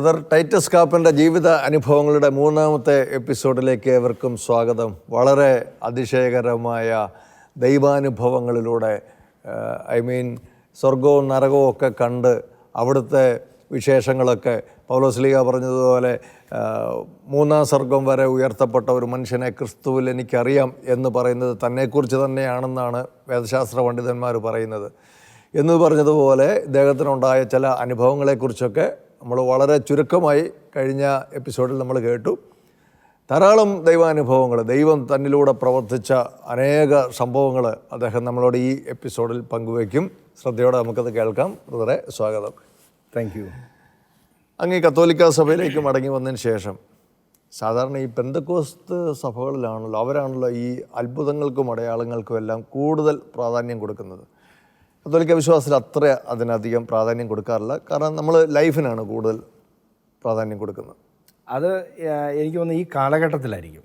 Brother Titus കാപ്പന്റെ ജീവിത അനുഭവങ്ങളുടെ മൂന്നാമത്തെ എപ്പിസോഡിലേക്ക് ഏവർക്കും സ്വാഗതം. വളരെ അതിശയകരമായ ദൈവാനുഭവങ്ങളിലൂടെ ഐ മീൻ സ്വർഗവും നരകവും ഒക്കെ കണ്ട് അവിടുത്തെ വിശേഷങ്ങളൊക്കെ. പൗലോസ്ലിക പറഞ്ഞതുപോലെ മൂന്നാം സ്വർഗം വരെ ഉയർത്തപ്പെട്ട ഒരു മനുഷ്യനെ ക്രിസ്തുവിൽ എനിക്കറിയാം എന്ന് പറയുന്നത് തന്നെക്കുറിച്ച് തന്നെയാണെന്നാണ് വേദശാസ്ത്ര പണ്ഡിതന്മാർ പറയുന്നത്. എന്ന് പറഞ്ഞതുപോലെ ഇദ്ദേഹത്തിനുണ്ടായ ചില അനുഭവങ്ങളെക്കുറിച്ചൊക്കെ നമ്മൾ വളരെ ചുരുക്കമായി കഴിഞ്ഞ എപ്പിസോഡിൽ നമ്മൾ കേട്ടു. ധാരാളം ദൈവാനുഭവങ്ങൾ ദൈവം തന്നിലൂടെ പ്രവർത്തിച്ച അനേക സംഭവങ്ങൾ അദ്ദേഹം നമ്മളോട് ഈ എപ്പിസോഡിൽ പങ്കുവയ്ക്കും. ശ്രദ്ധയോടെ നമുക്കത് കേൾക്കാം. വളരെ സ്വാഗതം. താങ്ക് യു അങ്ങ് ഈ കത്തോലിക്ക സഭയിലേക്ക് മടങ്ങി വന്നതിന് ശേഷം സാധാരണ ഈ പെന്തക്കോസ്ത് സഭകളിലാണല്ലോ അവരാണല്ലോ ഈ അത്ഭുതങ്ങൾക്കും അടയാളങ്ങൾക്കും എല്ലാം കൂടുതൽ പ്രാധാന്യം കൊടുക്കുന്നത്. കത്തോലിക്ക വിശ്വാസത്തിൽ അത്ര അതിനധികം പ്രാധാന്യം കൊടുക്കാറില്ല. കാരണം നമ്മൾ ലൈഫിനാണ് കൂടുതൽ പ്രാധാന്യം കൊടുക്കുന്നത്. അത് എനിക്ക് തോന്നുന്നു ഈ കാലഘട്ടത്തിലായിരിക്കും.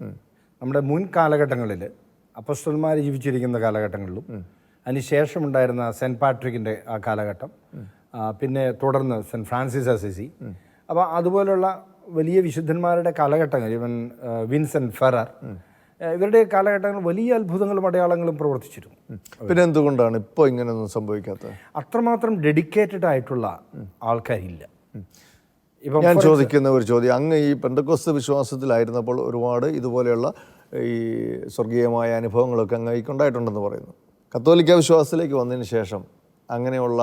നമ്മുടെ മുൻ കാലഘട്ടങ്ങളിൽ അപ്പസ്റ്റന്മാർ ജീവിച്ചിരിക്കുന്ന കാലഘട്ടങ്ങളിലും അതിനുശേഷം ഉണ്ടായിരുന്ന സെന്റ് പാട്രിക്കിന്റെ ആ കാലഘട്ടം പിന്നെ തുടർന്ന് സെന്റ് ഫ്രാൻസിസ് അസിസി. അപ്പോൾ അതുപോലുള്ള വലിയ വിശുദ്ധന്മാരുടെ കാലഘട്ടങ്ങൾ ഇവൻ വിൻസെന്റ് ഫെറർ ഇവരുടെ കാലഘട്ടങ്ങളിൽ വലിയ അത്ഭുതങ്ങളും അടയാളങ്ങളും പ്രവർത്തിച്ചിരുന്നു. പിന്നെ എന്തുകൊണ്ടാണ് ഇപ്പോൾ ഇങ്ങനെയൊന്നും സംഭവിക്കാത്തത്? അത്രമാത്രം ഡെഡിക്കേറ്റഡ് ആയിട്ടുള്ള ആൾക്കാരില്ല. ഇപ്പം ഞാൻ ചോദിക്കുന്ന ഒരു ചോദ്യം അങ്ങ് ഈ പെന്തക്കോസ് വിശ്വാസത്തിലായിരുന്നപ്പോൾ ഒരുപാട് ഇതുപോലെയുള്ള ഈ സ്വർഗീയമായ അനുഭവങ്ങളൊക്കെ അങ്ങ് ഉണ്ടായിട്ടുണ്ടെന്ന് പറയുന്നു. കത്തോലിക്ക വിശ്വാസത്തിലേക്ക് വന്നതിന് ശേഷം അങ്ങനെയുള്ള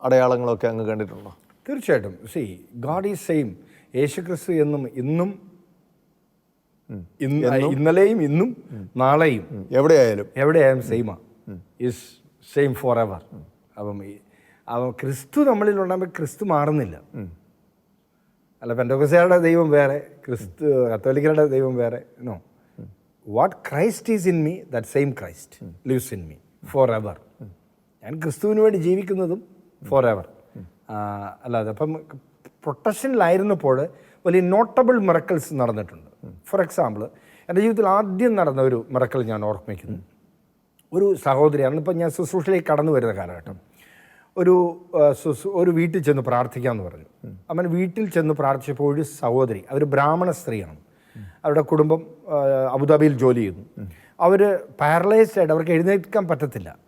അടയാളങ്ങളൊക്കെ അങ്ങ് കണ്ടിട്ടുണ്ടോ? തീർച്ചയായിട്ടും. സി ഗാഡ് ഈസ് സെയിം യേശുക്രിസ്തു എന്നും ഇന്ന് ഇന്നലെയും ഇന്നും നാളെയും. എവിടെയായാലും? എവിടെയായാലും സെയിമാ ഇസ് സെയിം ഫോർ എവർ അപ്പം അപ്പം ക്രിസ്തു നമ്മളിൽ ഉണ്ടാകുമ്പോൾ ക്രിസ്തു മാറുന്നില്ല. അല്ല പെൻഡോക്കസയുടെ ദൈവം വേറെ ക്രിസ്തു കത്തോലിക്കരുടെ ദൈവം വേറെ no what Christ is in me that same Christ lives in me for ever ഞാൻ ക്രിസ്തുവിന് വേണ്ടി ജീവിക്കുന്നതും ഫോർ എവർ അല്ലാതെ അപ്പം പ്രൊട്ടക്ഷനിലായിരുന്നപ്പോൾ വലിയ നോട്ടബിൾ മിറക്കിൾസ് നടന്നിട്ടുണ്ട്. ഫോർ എക്സാമ്പിൾ എന്റെ ജീവിതത്തിൽ ആദ്യം നടന്ന ഒരു മിറക്കൽ ഞാൻ ഓർമ്മിക്കുന്നു. ഒരു സഹോദരിയാണ്. ഇപ്പം ഞാൻ ശുശ്രൂഷയിലേക്ക് കടന്നു വരുന്ന കാലഘട്ടം. ഒരു ഒരു വീട്ടിൽ ചെന്ന് പ്രാർത്ഥിക്കാമെന്ന് പറഞ്ഞു. അവൻ വീട്ടിൽ ചെന്ന് പ്രാർത്ഥിച്ചപ്പോൾ ഒരു സഹോദരി അവർ ബ്രാഹ്മണ സ്ത്രീയാണ്. അവരുടെ കുടുംബം അബുദാബിയിൽ ജോലി ചെയ്യുന്നു. അവർ പാരലൈസ്ഡ് ആയിട്ട് അവർക്ക് എഴുന്നേൽക്കാൻ പറ്റത്തില്ല.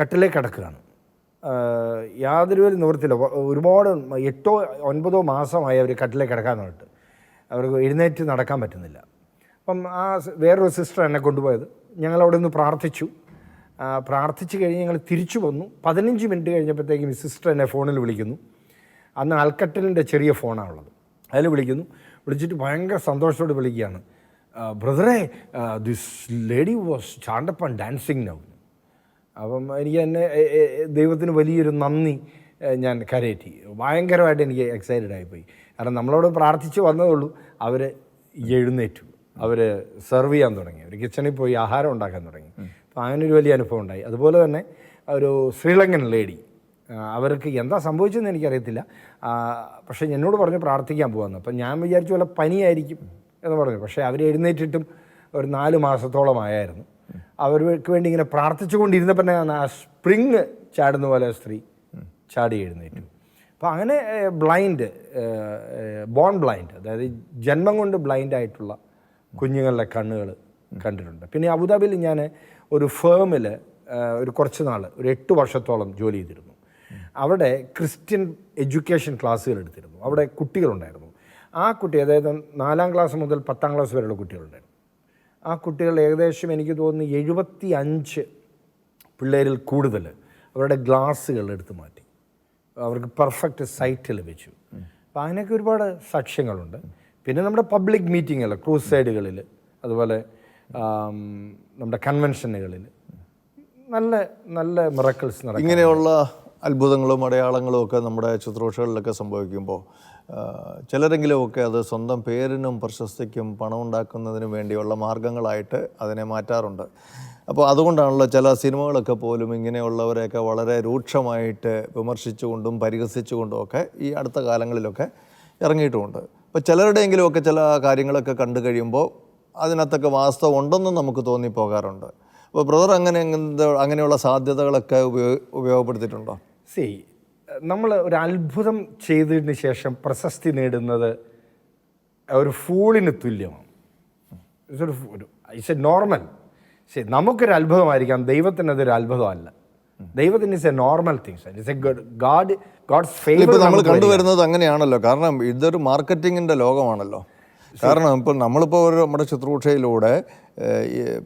കട്ടിലേ കിടക്കുകയാണ്. യാതൊരു വ- ഒരുപാട് എട്ടോ ഒൻപതോ മാസമായി അവർ കട്ടിലേ കിടക്കാൻ പറഞ്ഞിട്ട് അവർക്ക് എഴുന്നേറ്റ് നടക്കാൻ പറ്റുന്നില്ല. അപ്പം ആ വേറൊരു സിസ്റ്റർ എന്നെ കൊണ്ടുപോയത്. ഞങ്ങൾ അവിടെ നിന്ന് പ്രാർത്ഥിച്ചു. പ്രാർത്ഥിച്ചു കഴിഞ്ഞ് ഞങ്ങൾ തിരിച്ചു വന്നു. പതിനഞ്ച് മിനിറ്റ് കഴിഞ്ഞപ്പോഴത്തേക്കും സിസ്റ്റർ എന്നെ ഫോണിൽ വിളിക്കുന്നു. അന്ന് അൽക്കട്ടലിന്റെ ചെറിയ ഫോണാണുള്ളത് അതിൽ വിളിക്കുന്നു. വിളിച്ചിട്ട് ഭയങ്കര സന്തോഷത്തോട് വിളിക്കുകയാണ്. ബ്രദറെ this lady was Chandappan dancing now അപ്പം എനിക്ക് എന്നെ ദൈവത്തിന് വലിയൊരു നന്ദി ഞാൻ കരയറ്റി. ഭയങ്കരമായിട്ട് എനിക്ക് എക്സൈറ്റഡ് ആയിപ്പോയി. കാരണം നമ്മളോട് പ്രാർത്ഥിച്ച് വന്നതേ ഉള്ളൂ അവർ എഴുന്നേറ്റു. അവർ സെർവ് ചെയ്യാൻ തുടങ്ങി. അവർ കിച്ചണിൽ പോയി ആഹാരം ഉണ്ടാക്കാൻ തുടങ്ങി. അപ്പോൾ അങ്ങനെ ഒരു വലിയ അനുഭവം ഉണ്ടായി. അതുപോലെ തന്നെ ഒരു ശ്രീലങ്കൻ ലേഡി അവർക്ക് എന്താ സംഭവിച്ചതെന്ന് എനിക്കറിയത്തില്ല. പക്ഷേ എന്നോട് പറഞ്ഞു പ്രാർത്ഥിക്കാൻ പോകാമെന്ന് അപ്പം ഞാൻ വിചാരിച്ചു വല്ല പനിയായിരിക്കും എന്ന് പറഞ്ഞു. പക്ഷേ അവർ എഴുന്നേറ്റിട്ടും ഒരു നാല് മാസത്തോളമായായിരുന്നു അവർക്ക് വേണ്ടി ഇങ്ങനെ പ്രാർത്ഥിച്ചുകൊണ്ടിരുന്നപ്പോൾ തന്നെ ആ സ്പ്രിങ് ചാടുന്ന പോലെ സ്ത്രീ ചാടി എഴുന്നേറ്റു. അപ്പോൾ അങ്ങനെ ബ്ലൈൻഡ് ബോൺ ബ്ലൈൻഡ് അതായത് ജന്മം കൊണ്ട് ബ്ലൈൻഡ് ആയിട്ടുള്ള കുഞ്ഞുങ്ങളുടെ കണ്ണുകൾ കണ്ടിട്ടുണ്ട്. പിന്നെ അബുദാബിയിൽ ഞാൻ ഒരു ഫേമിൽ ഒരു കുറച്ച് നാൾ ഒരു എട്ട് വർഷത്തോളം ജോലി ചെയ്തിരുന്നു. അവിടെ ക്രിസ്ത്യൻ എഡ്യൂക്കേഷൻ ക്ലാസ്സുകൾ എടുത്തിരുന്നു. അവിടെ കുട്ടികളുണ്ടായിരുന്നു. ആ കുട്ടി അതായത് നാലാം ക്ലാസ് മുതൽ പത്താം ക്ലാസ് വരെയുള്ള കുട്ടികളുണ്ടായിരുന്നു. ആ കുട്ടികൾ ഏകദേശം എനിക്ക് തോന്നുന്നു എഴുപത്തി അഞ്ച് പിള്ളേരിൽ കൂടുതൽ അവരുടെ ഗ്ലാസ്സുകൾ എടുത്തു മാറ്റി. അവർക്ക് പെർഫെക്റ്റ് സൈറ്റ് ലഭിച്ചു അപ്പോൾ അതിനൊക്കെ ഒരുപാട് സാക്ഷ്യങ്ങളുണ്ട്. പിന്നെ നമ്മുടെ പബ്ലിക് മീറ്റിങ്ങുകൾ ക്രൂസ് സൈഡുകളിൽ അതുപോലെ നമ്മുടെ കൺവെൻഷനുകളിൽ നല്ല നല്ല മിറക്കിൾസ് ഇങ്ങനെയുള്ള അത്ഭുതങ്ങളും അടയാളങ്ങളും ഒക്കെ നമ്മുടെ ശുശ്രൂഷകളിലൊക്കെ സംഭവിക്കുമ്പോൾ ചിലരെങ്കിലുമൊക്കെ അത് സ്വന്തം പേരിനും പ്രശസ്തിക്കും പണം ഉണ്ടാക്കുന്നതിനും വേണ്ടിയുള്ള മാർഗങ്ങളായിട്ട് അതിനെ മാറ്റാറുണ്ട്. അപ്പോൾ അതുകൊണ്ടാണല്ലോ ചില സിനിമകളൊക്കെ പോലും ഇങ്ങനെയുള്ളവരെയൊക്കെ വളരെ രൂക്ഷമായിട്ട് വിമർശിച്ചുകൊണ്ടും പരിഹസിച്ചുകൊണ്ടും ഒക്കെ ഈ അടുത്ത കാലങ്ങളിലൊക്കെ ഇറങ്ങിയിട്ടുമുണ്ട്. അപ്പോൾ ചിലരുടെയെങ്കിലുമൊക്കെ ചില കാര്യങ്ങളൊക്കെ കണ്ടു കഴിയുമ്പോൾ അതിനകത്തൊക്കെ വാസ്തവം ഉണ്ടെന്നും നമുക്ക് തോന്നിപ്പോകാറുണ്ട്. അപ്പോൾ ബ്രദർ അങ്ങനെ അങ്ങനെയുള്ള സാധ്യതകളൊക്കെ ഉപയോഗ ഉപയോഗപ്പെടുത്തിയിട്ടുണ്ടോ? സി നമ്മൾ ഒരു അത്ഭുതം ചെയ്തതിന് ശേഷം പ്രശസ്തി നേടുന്നത് ഒരു ഫൂളിന് തുല്യമാണ്. ഇറ്റ്സ് ഒരു ഇറ്റ്സ് എ നോർമൽ ശരി നമുക്കൊരു അത്ഭുതമായിരിക്കാം ദൈവത്തിന് അതൊരു അത്ഭുതമല്ല. ദൈവത്തിന് it's a normal things it's a god god's favour നമ്മൾ കണ്ടുവരുന്നത് അങ്ങനെയാണല്ലോ. കാരണം ഇതൊരു മാർക്കറ്റിങ്ങിന്റെ ലോകമാണല്ലോ. കാരണം ഇപ്പോൾ നമ്മളിപ്പോൾ ഒരു നമ്മുടെ ശുശ്രൂഷയിലൂടെ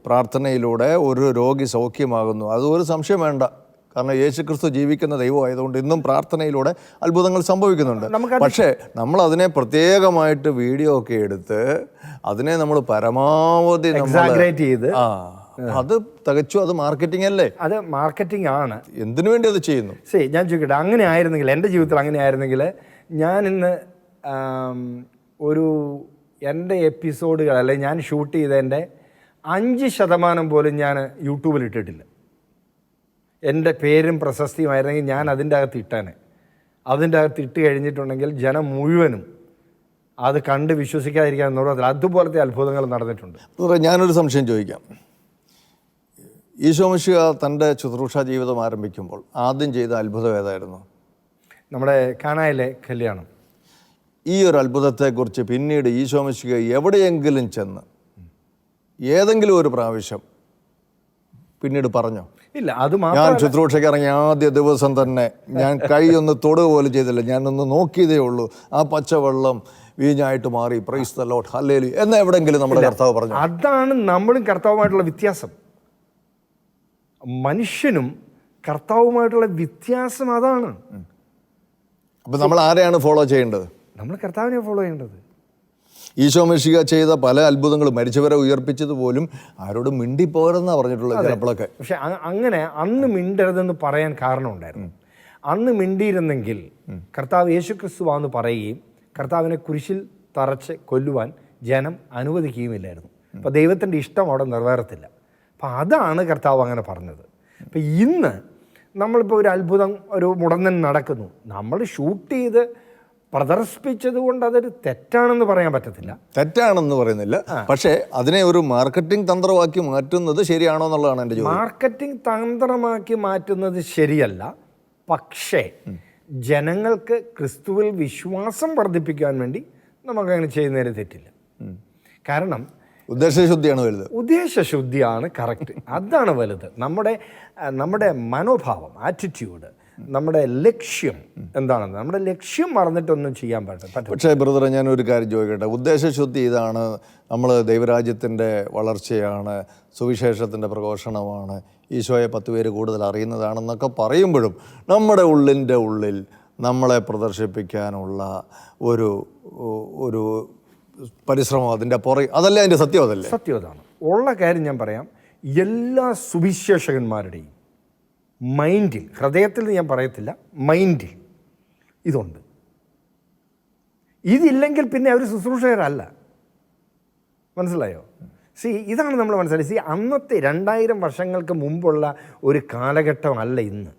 പ്രാർത്ഥനയിലൂടെ ഒരു രോഗി സൗഖ്യമാകുന്നു. അത് ഒരു സംശയം വേണ്ട. കാരണം യേശുക്രിസ്തു ജീവിക്കുന്ന ദൈവമായതുകൊണ്ട് ഇന്നും പ്രാർത്ഥനയിലൂടെ അത്ഭുതങ്ങൾ സംഭവിക്കുന്നുണ്ട്. പക്ഷേ നമ്മൾ അതിനെ പ്രത്യേകമായിട്ട് വീഡിയോ ഒക്കെ എടുത്ത് അതിനെ നമ്മൾ പരമാവധി ചെയ്ത്. ആ അത് തികച്ചു അത് മാർക്കറ്റിംഗ് അല്ലേ? അത് മാർക്കറ്റിംഗ് ആണ്. എന്തിനു വേണ്ടി അത് ചെയ്യുന്നു? ശരി ഞാൻ ചോദിക്കട്ടെ അങ്ങനെ ആയിരുന്നെങ്കിൽ എന്റെ ജീവിതത്തിൽ അങ്ങനെ ആയിരുന്നെങ്കിൽ ഞാൻ ഇന്ന് ഒരു എന്റെ എപ്പിസോഡുകൾ അല്ലെങ്കിൽ ഞാൻ ഷൂട്ട് ചെയ്തതിന്റെ അഞ്ച് ശതമാനം പോലും ഞാൻ യൂട്യൂബിൽ ഇട്ടിട്ടില്ല. എന്റെ പേരും പ്രശസ്തിയുമായിരുന്നെങ്കിൽ ഞാൻ അതിന്റെ അകത്ത് ഇട്ടേനെ. അതിന്റെ അകത്ത് ഇട്ട് കഴിഞ്ഞിട്ടുണ്ടെങ്കിൽ ജനം മുഴുവനും അത് കണ്ട് വിശ്വസിക്കാതിരിക്കാൻ നിർവഹത്തിൽ അതുപോലത്തെ അത്ഭുതങ്ങൾ നടന്നിട്ടുണ്ട്. ഞാനൊരു സംശയം ചോദിക്കാം. ഈശോമിശിക തന്റെ ശുശ്രൂഷ ജീവിതം ആരംഭിക്കുമ്പോൾ ആദ്യം ചെയ്ത അത്ഭുതം ഏതായിരുന്നു? നമ്മുടെ കാനായിലെ കല്യാണം. ഈ ഒരു അത്ഭുതത്തെക്കുറിച്ച് പിന്നീട് ഈശോമിശിക എവിടെയെങ്കിലും ചെന്ന് ഏതെങ്കിലും ഒരു പ്രാവശ്യം പിന്നീട് പറഞ്ഞോ? ഇല്ല അത് ഞാൻ ശുശ്രൂഷയ്ക്ക് ഇറങ്ങിയ ആദ്യ ദിവസം തന്നെ ഞാൻ കൈ ഒന്ന് തൊടുക പോലും ചെയ്തില്ല. ഞാനൊന്ന് നോക്കിയതേ ഉള്ളൂ. ആ പച്ചവെള്ളം വീഞ്ഞായിട്ട് മാറി. പ്രൈസ് ദ ലോട്ട് ഹല്ലേലു എന്ന് എവിടെങ്കിലും നമ്മുടെ കർത്താവ് പറഞ്ഞു? അതാണ് നമ്മളും കർത്താവുമായിട്ടുള്ള വ്യത്യാസം. മനുഷ്യനും കർത്താവുമായിട്ടുള്ള വ്യത്യാസം അതാണ്. അപ്പം നമ്മൾ ആരെയാണ് ഫോളോ ചെയ്യേണ്ടത്? നമ്മൾ കർത്താവിനെ ഫോളോ ചെയ്യേണ്ടത്. ഈശോ മെഷിക ചെയ്ത പല അത്ഭുതങ്ങളും മരിച്ചവരെ ഉയർപ്പിച്ചത് പോലും ആരോടും മിണ്ടിപ്പോരെന്നാ പറഞ്ഞിട്ടുള്ളത് ചിലപ്പോഴൊക്കെ. പക്ഷെ അങ്ങനെ അന്ന് മിണ്ടരുതെന്ന് പറയാൻ കാരണമുണ്ടായിരുന്നു അന്ന് മിണ്ടിയിരുന്നെങ്കിൽ കർത്താവ് യേശു ക്രിസ്തുവാന്ന് പറയുകയും കർത്താവിനെ കുരിശിൽ തറച്ച് കൊല്ലുവാൻ ജനം അനുവദിക്കുകയുമില്ലായിരുന്നു. അപ്പോൾ ദൈവത്തിന്റെ ഇഷ്ടം അവിടെ നിറവേറത്തില്ല. അപ്പം അതാണ് കർത്താവ് അങ്ങനെ പറഞ്ഞത്. അപ്പം ഇന്ന് നമ്മളിപ്പോൾ ഒരു അത്ഭുതം ഒരു മുടന്തൻ നടക്കുന്നു. നമ്മൾ ഷൂട്ട് ചെയ്ത് പ്രദർശിപ്പിച്ചത് കൊണ്ട് അതൊരു തെറ്റാണെന്ന് പറയാൻ പറ്റത്തില്ല. തെറ്റാണെന്ന് പറയുന്നില്ല. പക്ഷേ അതിനെ ഒരു മാർക്കറ്റിംഗ് തന്ത്രമാക്കി മാറ്റുന്നത് ശരിയാണോ എന്നുള്ളതാണ് എന്റെ ചോദ്യം. മാർക്കറ്റിംഗ് തന്ത്രമാക്കി മാറ്റുന്നത് ശരിയല്ല. പക്ഷേ ജനങ്ങൾക്ക് ക്രിസ്തുവിൽ വിശ്വാസം വർദ്ധിപ്പിക്കാൻ വേണ്ടി നമുക്കങ്ങനെ ചെയ്യുന്നതിന് തെറ്റില്ല. കാരണം ഉദ്ദേശശുദ്ധിയാണ് വലുത്. ഉദ്ദേശശുദ്ധിയാണ് കറക്റ്റ്. അതാണ് വലുത്. നമ്മുടെ നമ്മുടെ മനോഭാവം ആറ്റിറ്റ്യൂഡ് നമ്മുടെ ലക്ഷ്യം എന്താണെന്ന്. നമ്മുടെ ലക്ഷ്യം മറന്നിട്ടൊന്നും ചെയ്യാൻ പറ്റും പറ്റും പക്ഷേ ബ്രദർ ഞാൻ ഒരു കാര്യം ചോദിക്കട്ടെ? ഉദ്ദേശശുദ്ധി ഇതാണ്. നമ്മൾ ദൈവരാജ്യത്തിന്റെ വളർച്ചയാണ് സുവിശേഷത്തിന്റെ പ്രഘോഷണമാണ് ഈശോയെ പത്ത് പേര് കൂടുതൽ അറിയുന്നതാണെന്നൊക്കെ പറയുമ്പോഴും നമ്മുടെ ഉള്ളിന്റെ ഉള്ളിൽ നമ്മളെ പ്രദർശിപ്പിക്കാനുള്ള ഒരു ഒരു പരിശ്രമം അതിന്റെ പുറകെ അതല്ലേ അതിന്റെ സത്യം അതല്ലേ? സത്യം അതാണ്. ഉള്ള കാര്യം ഞാൻ പറയാം. എല്ലാ സുവിശേഷകന്മാരുടെയും മൈൻഡിൽ ഹൃദയത്തിൽ ഞാൻ പറയത്തില്ല മൈൻഡിൽ ഇതുണ്ട്. ഇതില്ലെങ്കിൽ പിന്നെ അവർ ശുശ്രൂഷകരല്ല. മനസ്സിലായോ? സി ഇതാണ് നമ്മൾ മനസ്സിലായി. സി അന്നത്തെ രണ്ടായിരം വർഷങ്ങൾക്ക് മുമ്പുള്ള ഒരു കാലഘട്ടമല്ല ഇന്ന്.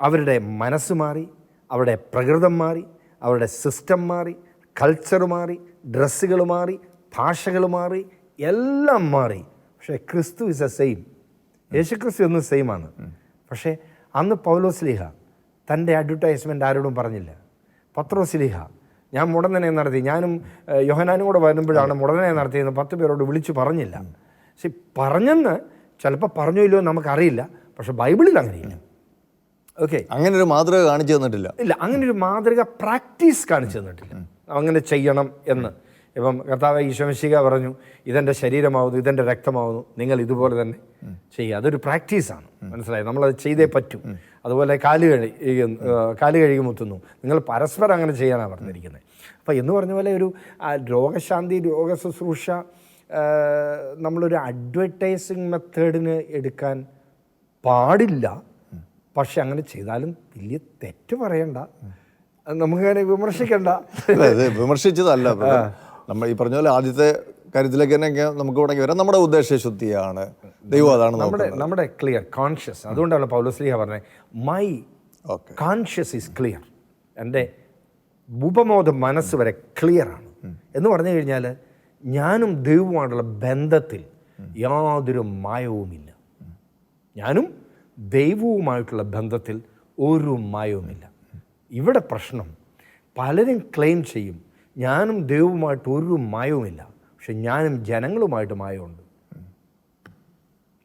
അവരുടെ മനസ്സ് മാറി അവരുടെ പ്രകൃതം മാറി അവരുടെ സിസ്റ്റം മാറി കൾച്ചർ മാറി ഡ്രസ്സുകൾ മാറി ഭാഷകൾ മാറി എല്ലാം മാറി. പക്ഷേ ക്രിസ്തു ഇസ് എ സെയിം. യേശു ക്രിസ്തു എന്നും സെയിമാണ്. പക്ഷേ അന്ന് പൗലോസ്ലിഹ തന്റെ അഡ്വർടൈസ്മെന്റ് ആരോടും പറഞ്ഞില്ല. പത്രോസ്ലിഹ ഞാൻ മുടനെ നടത്തി. ഞാനും യോഹനാനും കൂടെ വരുമ്പോഴാണ് മുടനെ നടത്തിയെന്ന് പത്ത് പേരോട് വിളിച്ചു പറഞ്ഞില്ല. പക്ഷെ പറഞ്ഞെന്ന് ചിലപ്പോൾ പറഞ്ഞോ ഇല്ലയോ നമുക്കറിയില്ല. പക്ഷെ ബൈബിളിൽ അങ്ങനെയില്ല. ഓക്കെ. അങ്ങനെ ഒരു മാതൃക കാണിച്ചു തന്നിട്ടില്ല. ഇല്ല അങ്ങനെ ഒരു മാതൃക പ്രാക്ടീസ് കാണിച്ചു തന്നിട്ടില്ല. അങ്ങനെ ചെയ്യണം എന്ന്. ഇപ്പം കർത്താവ് ഈശോമിശിക പറഞ്ഞു ഇതെന്റെ ശരീരമാവുന്നു ഇതെന്റെ രക്തമാവുന്നു നിങ്ങൾ ഇതുപോലെ തന്നെ ചെയ്യുക. അതൊരു പ്രാക്ടീസാണ് മനസ്സിലായി? നമ്മളത് ചെയ്തേ പറ്റൂ. അതുപോലെ കാൽ കഴി കാൽ കഴുകി മുത്തുന്നു നിങ്ങൾ പരസ്പരം അങ്ങനെ ചെയ്യാനാണ് പറഞ്ഞിരിക്കുന്നത്. അപ്പോൾ എന്ന് പറഞ്ഞ പോലെ ഒരു രോഗശാന്തി രോഗ ശുശ്രൂഷ ആ, നമ്മളൊരു അഡ്വർടൈസിങ് മെത്തേഡിന് എടുക്കാൻ പാടില്ല. പക്ഷെ അങ്ങനെ ചെയ്താലും വലിയ തെറ്റ് പറയണ്ട. നമുക്ക് വിമർശിക്കണ്ട. വിമർശിച്ചതല്ല. നമ്മൾ ഈ പറഞ്ഞ പോലെ ആദ്യത്തെ കാര്യത്തിലേക്ക് തന്നെ നമുക്ക് വേണമെങ്കിൽ വരാം. നമ്മുടെ ഉദ്ദേശശുദ്ധിയാണ് ദൈവം അതാണ് നമ്മുടെ നമ്മുടെ ക്ലിയർ കോൺഷ്യസ് അതുകൊണ്ടാണ് പൗലോസ്ലിഹ പറഞ്ഞത് my okay conscious is clear എന്റെ ഉപബോധ മനസ്സ് വരെ ക്ലിയറാണ് ആണ്. എന്ന് പറഞ്ഞു കഴിഞ്ഞാൽ ഞാനും ദൈവവുമായിട്ടുള്ള ബന്ധത്തിൽ യാതൊരു മായവുമില്ല. ഞാനും ദൈവവുമായിട്ടുള്ള ബന്ധത്തിൽ ഒരു മായവുമില്ല. ഇവിടെ പ്രശ്നം പലരും ക്ലെയിം ചെയ്യും ഞാനും ദൈവവുമായിട്ട് ഒരു മായവുമില്ല. പക്ഷെ ഞാനും ജനങ്ങളുമായിട്ട് മായമുണ്ട്.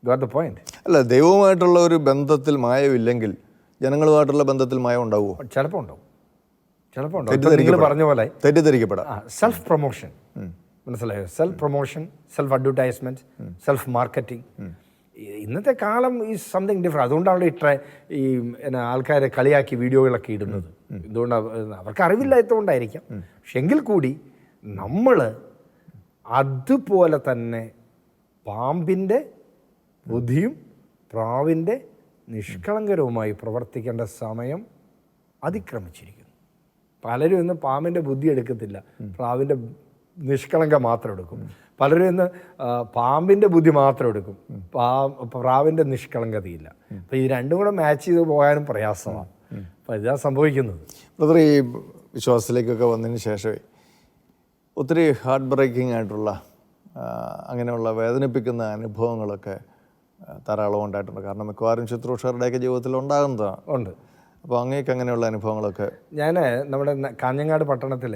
ഗോട്ട് ദ പോയിന്റ് അല്ല ദൈവവുമായിട്ടുള്ള ഒരു ബന്ധത്തിൽ മായമില്ലെങ്കിൽ ജനങ്ങളുമായിട്ടുള്ള ബന്ധത്തിൽ മായം ഉണ്ടാവുമോ? ചിലപ്പോൾ ഉണ്ടാവും ചിലപ്പോൾ ഉണ്ടാവും പറഞ്ഞ പോലെ തെറ്റിദ്ധരിക്കപ്പെടാം. സെൽഫ് പ്രൊമോഷൻ മനസ്സിലായോ? Self promotion self advertisement self marketing ഇന്നത്തെ കാലം ഈ സംതിങ് ഡിഫറെ അതുകൊണ്ടാണ് ഈ ട്രൈ ഈ എന്നാ ആൾക്കാരെ കളിയാക്കി വീഡിയോകളൊക്കെ ഇടുന്നത്. എന്തുകൊണ്ടാണ് അവർക്ക് അറിവില്ലാത്തതുകൊണ്ടായിരിക്കാം പക്ഷെ എങ്കിൽ കൂടി നമ്മൾ അതുപോലെ തന്നെ പാമ്പിന്റെ ബുദ്ധിയും പ്രാവിന്റെ നിഷ്കളങ്കരവുമായി പ്രവർത്തിക്കേണ്ട സമയം അതിക്രമിച്ചിരിക്കുന്നു. പലരും ഇന്ന് പാമ്പിന്റെ ബുദ്ധി എടുക്കത്തില്ല. പ്രാവിന്റെ നിഷ്കളങ്ക മാത്രം എടുക്കും. പലരും ഇന്ന് പാമ്പിന്റെ ബുദ്ധി മാത്രം എടുക്കും. പാ പ്രാവിന്റെ നിഷ്കളങ്കതയില്ല. അപ്പം ഈ രണ്ടും കൂടെ മാച്ച് ചെയ്ത് പോകാനും പ്രയാസമാണ്. അപ്പം ഇതാ സംഭവിക്കുന്നത്. ബ്രദർ ഈ വിശ്വാസത്തിലേക്കൊക്കെ വന്നതിന് ശേഷമേ ഒത്തിരി ഹാർട്ട് ബ്രേക്കിംഗ് ആയിട്ടുള്ള അങ്ങനെയുള്ള വേദനിപ്പിക്കുന്ന അനുഭവങ്ങളൊക്കെ ധാരാളം ഉണ്ടായിട്ടുണ്ട്. കാരണം മിക്കവാറും ശുശ്രൂഷകരുടെയൊക്കെ ജീവിതത്തിൽ ഉണ്ടാകുന്നതാണ്. ഉണ്ട്. അപ്പോൾ അങ്ങേക്ക് അങ്ങനെയുള്ള അനുഭവങ്ങളൊക്കെ ഞാൻ നമ്മുടെ കാഞ്ഞങ്ങാട് പട്ടണത്തിൽ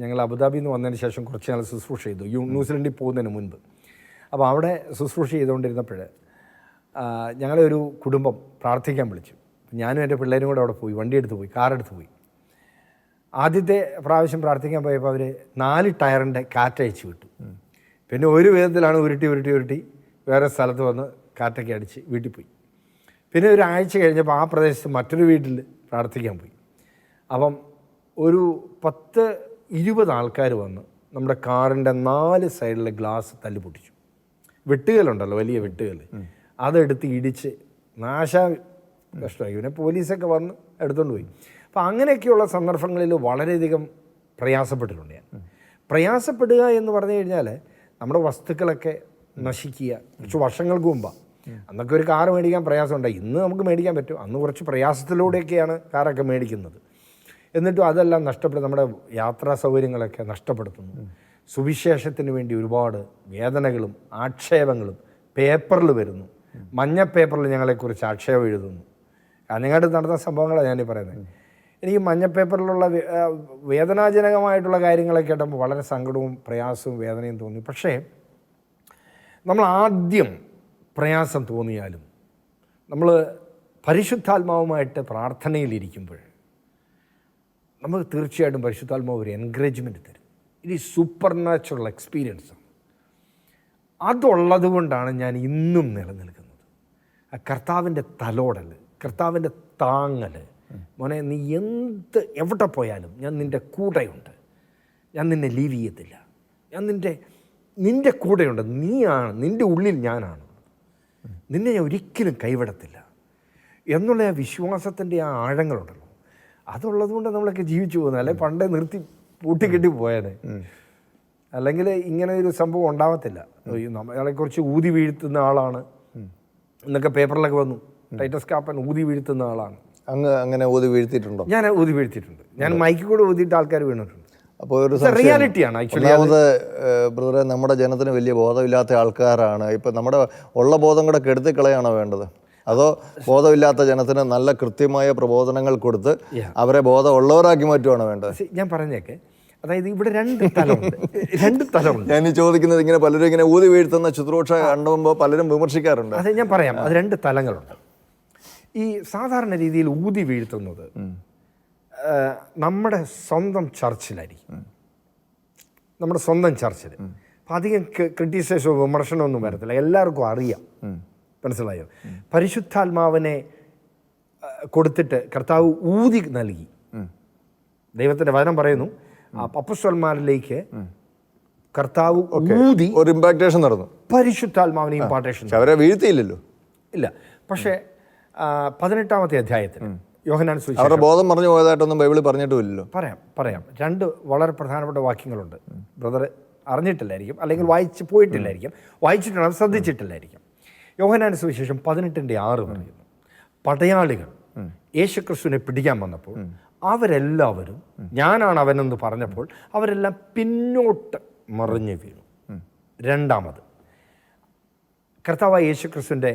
ഞങ്ങൾ അബുദാബിയിൽ നിന്ന് വന്നതിന് ശേഷം കുറച്ച് നാൾ ശുശ്രൂഷ ചെയ്തു. ന്യൂസിലൻഡിൽ പോകുന്നതിന് മുൻപ്. അപ്പോൾ അവിടെ ശുശ്രൂഷ ചെയ്തുകൊണ്ടിരുന്നപ്പോൾ ഞങ്ങളെ ഒരു കുടുംബം പ്രാർത്ഥിക്കാൻ വിളിച്ചു. ഞാനും എന്റെ പിള്ളേരും കൂടെ അവിടെ പോയി വണ്ടിയെടുത്ത് പോയി കാറെടുത്ത് പോയി. ആദ്യത്തെ പ്രാവശ്യം പ്രാർത്ഥിക്കാൻ പോയപ്പോൾ അവർ നാല് ടയറിന്റെ കാറ്റയച്ച് വിട്ടു. പിന്നെ ഒരു വിധത്തിലാണ് ഉരുട്ടി ഉരുട്ടി ഉരുട്ടി വേറെ സ്ഥലത്ത് വന്ന് കാറ്റൊക്കെ അടിച്ച് വീട്ടിൽ പോയി. പിന്നെ ഒരു ആഴ്ച കഴിഞ്ഞപ്പോൾ ആ പ്രദേശത്ത് മറ്റൊരു വീട്ടിൽ പ്രാർത്ഥിക്കാൻ പോയി. അപ്പം ഒരു പത്ത് ഇരുപത് ആൾക്കാർ വന്ന് നമ്മുടെ കാറിന്റെ നാല് സൈഡിലെ ഗ്ലാസ് തല്ലി പൊട്ടിച്ചു. വെട്ടുകലുണ്ടല്ലോ വലിയ വെട്ടുകൽ അതെടുത്ത് ഇടിച്ച് നാശ കഷ്ടമായി പിന്നെ പോലീസൊക്കെ വന്ന് എടുത്തുകൊണ്ട് പോയി. അപ്പോൾ അങ്ങനെയൊക്കെയുള്ള സന്ദർഭങ്ങളിൽ വളരെയധികം പ്രയാസപ്പെട്ടിട്ടുണ്ട് ഞാൻ. പ്രയാസപ്പെടുക എന്ന് പറഞ്ഞു കഴിഞ്ഞാൽ നമ്മുടെ വസ്തുക്കളൊക്കെ നശിക്കുക. കുറച്ച് വർഷങ്ങൾക്ക് മുമ്പാണ് അന്നൊക്കെ ഒരു കാറ് മേടിക്കാൻ പ്രയാസമുണ്ടായി. ഇന്ന് നമുക്ക് മേടിക്കാൻ പറ്റും. അന്ന് കുറച്ച് പ്രയാസത്തിലൂടെയൊക്കെയാണ് കാറൊക്കെ മേടിക്കുന്നത്. എന്നിട്ടും അതെല്ലാം നഷ്ടപ്പെടും. നമ്മുടെ യാത്രാ സൗകര്യങ്ങളൊക്കെ നഷ്ടപ്പെടുത്തുന്നു. സുവിശേഷത്തിന് വേണ്ടി ഒരുപാട് വേദനകളും ആക്ഷേപങ്ങളും പേപ്പറിൽ വരുന്നു. മഞ്ഞ പേപ്പറിൽ ഞങ്ങളെക്കുറിച്ച് ആക്ഷേപം എഴുതുന്നു. കാഞ്ഞങ്ങാട് നടന്ന സംഭവങ്ങളാണ് ഞാനീ പറയുന്നത്. എനിക്ക് മഞ്ഞ പേപ്പറിലുള്ള വേദനാജനകമായിട്ടുള്ള കാര്യങ്ങളൊക്കെ കേട്ടപ്പോൾ വളരെ സങ്കടവും പ്രയാസവും വേദനയും തോന്നി. പക്ഷേ നമ്മൾ ആദ്യം പ്രയാസം തോന്നിയാലും നമ്മൾ പരിശുദ്ധാത്മാവുമായിട്ട് പ്രാർത്ഥനയിലിരിക്കുമ്പോൾ നമുക്ക് തീർച്ചയായിട്ടും പരിശുദ്ധാത്മാവ് ഒരു എൻകറേജ്മെന്റ് തരും. ഇത് സൂപ്പർ നാച്ചുറൽ എക്സ്പീരിയൻസ് അതുള്ളത് കൊണ്ടാണ് ഞാൻ ഇന്നും നിലനിൽക്കുന്നത്. കർത്താവിന്റെ തലോടൽ കർത്താവിന്റെ താങ്ങൽ. മോനെ നീ എന്ത് എവിടെ പോയാലും ഞാൻ നിന്റെ കൂടെയുണ്ട്. ഞാൻ നിന്നെ ലീവ് ചെയ്യത്തില്ല. ഞാൻ നിന്റെ നിന്റെ കൂടെയുണ്ട്. നീയാണ് നിന്റെ ഉള്ളിൽ ഞാനാണ്. നിന്നെ ഞാൻ ഒരിക്കലും കൈവിടത്തില്ല. എന്നുള്ള ആ വിശ്വാസത്തിന്റെ ആ ആഴങ്ങളുണ്ടല്ലോ. അതുള്ളത് കൊണ്ട് നമ്മളൊക്കെ ജീവിച്ചു പോകുന്നത് അല്ലെ? പണ്ടേ നിർത്തി പൂട്ടിക്കെട്ടി പോയേനെ. അല്ലെങ്കിൽ ഇങ്ങനെ ഒരു സംഭവം ഉണ്ടാവത്തില്ല. നമ്മളെ നമ്മളെക്കുറിച്ച് ഊതി വീഴ്ത്തുന്ന ആളാണ്. എന്നൊക്കെ പേപ്പറിലൊക്കെ വന്നു. ടൈറ്റസ് കാപ്പൻ ഊതി വീഴ്ത്തുന്ന ആളാണ്. അങ്ങ് അങ്ങനെ ഊതി വീഴ്ത്തിയിട്ടുണ്ടോ? ഞാൻ ഊതി വീഴ്ത്തിയിട്ടുണ്ട്. ഞാൻ മൈക്കിൽ കൂടെ ഊതിയിട്ട് ആൾക്കാർ വീണിട്ടുണ്ട്. അപ്പോൾ ഒരു റിയാലിറ്റിയാണ് ആക്ച്വലി ഒന്നാമത് ബ്രദറെ നമ്മുടെ ജനത്തിന് വലിയ ബോധമില്ലാത്ത ആൾക്കാരാണ്. ഇപ്പം നമ്മുടെ ഉള്ള ബോധം കൂടെ കെടുത്തി കളയാണോ വേണ്ടത്? അതോ ബോധമില്ലാത്ത ജനത്തിന് നല്ല കൃത്യമായ പ്രബോധനങ്ങൾ കൊടുത്ത് അവരെ ബോധമുള്ളവരാക്കി മാറ്റുവാണോ വേണ്ടത്? ഞാൻ പറഞ്ഞേക്കെ. അതായത് ഇവിടെ രണ്ട് തലമുണ്ട്. രണ്ട് തലമുണ്ട്. ഞാൻ ചോദിക്കുന്നത് ഇങ്ങനെ പലരും ഇങ്ങനെ ഊതി വീഴ്ത്തുന്ന ശുശ്രൂഷ കണ്ടുമ്പോൾ പലരും വിമർശിക്കാറുണ്ട്. അതെ ഞാൻ പറയാം. അത് രണ്ട് തലങ്ങളുണ്ട്. ഈ സാധാരണ രീതിയിൽ ഊതി വീഴ്ത്തുന്നത് നമ്മുടെ സ്വന്തം ചർച്ചിലായിരിക്കും. നമ്മുടെ സ്വന്തം ചർച്ചിൽ അപ്പം അധികം ക്രിറ്റിസൈസോ വിമർശനമൊന്നും വരത്തില്ല. എല്ലാവർക്കും അറിയാം. മനസ്സിലായോ? പരിശുദ്ധാത്മാവിനെ കൊടുത്തിട്ട് കർത്താവ് ഊതി നൽകി. ദൈവത്തിന്റെ വചനം പറയുന്നു. ആ അപ്പസ്വന്മാരിലേക്ക് കർത്താവ് ഊതി ഒരു ഇമ്പാക്ടേഷൻ നടന്നു. പരിശുദ്ധാത്മാവിനെ ഇമ്പാക്ടേഷൻ അവരെ വീഴ്ത്തിയില്ലല്ലോ. ഇല്ല. പക്ഷേ പതിനെട്ടാമത്തെ അധ്യായത്തിൽ യോഹനാൻ അവരുടെ ബോധം പറഞ്ഞു പോയതായിട്ടൊന്നും ബൈബിളിൽ പറഞ്ഞിട്ടുമില്ലല്ലോ പറയാം പറയാം. രണ്ട് വളരെ പ്രധാനപ്പെട്ട വാക്യങ്ങളുണ്ട്. ബ്രദർ അറിഞ്ഞിട്ടില്ലായിരിക്കും. അല്ലെങ്കിൽ വായിച്ച് പോയിട്ടില്ലായിരിക്കും. വായിച്ചിട്ടുണ്ടാവും ശ്രദ്ധിച്ചിട്ടില്ലായിരിക്കും. യോഹനാൻ സുവിശേഷം പതിനെട്ടിന്റെ ആറ് പറയുന്നു പടയാളികൾ യേശുക്രിസ്തുവിനെ പിടിക്കാൻ വന്നപ്പോൾ അവരെല്ലാവരും ഞാനാണ് അവനെന്ന് പറഞ്ഞപ്പോൾ അവരെല്ലാം പിന്നോട്ട് മറിഞ്ഞു വീണു. രണ്ടാമത് കർത്താവായ യേശുക്രിസ്തുവിന്റെ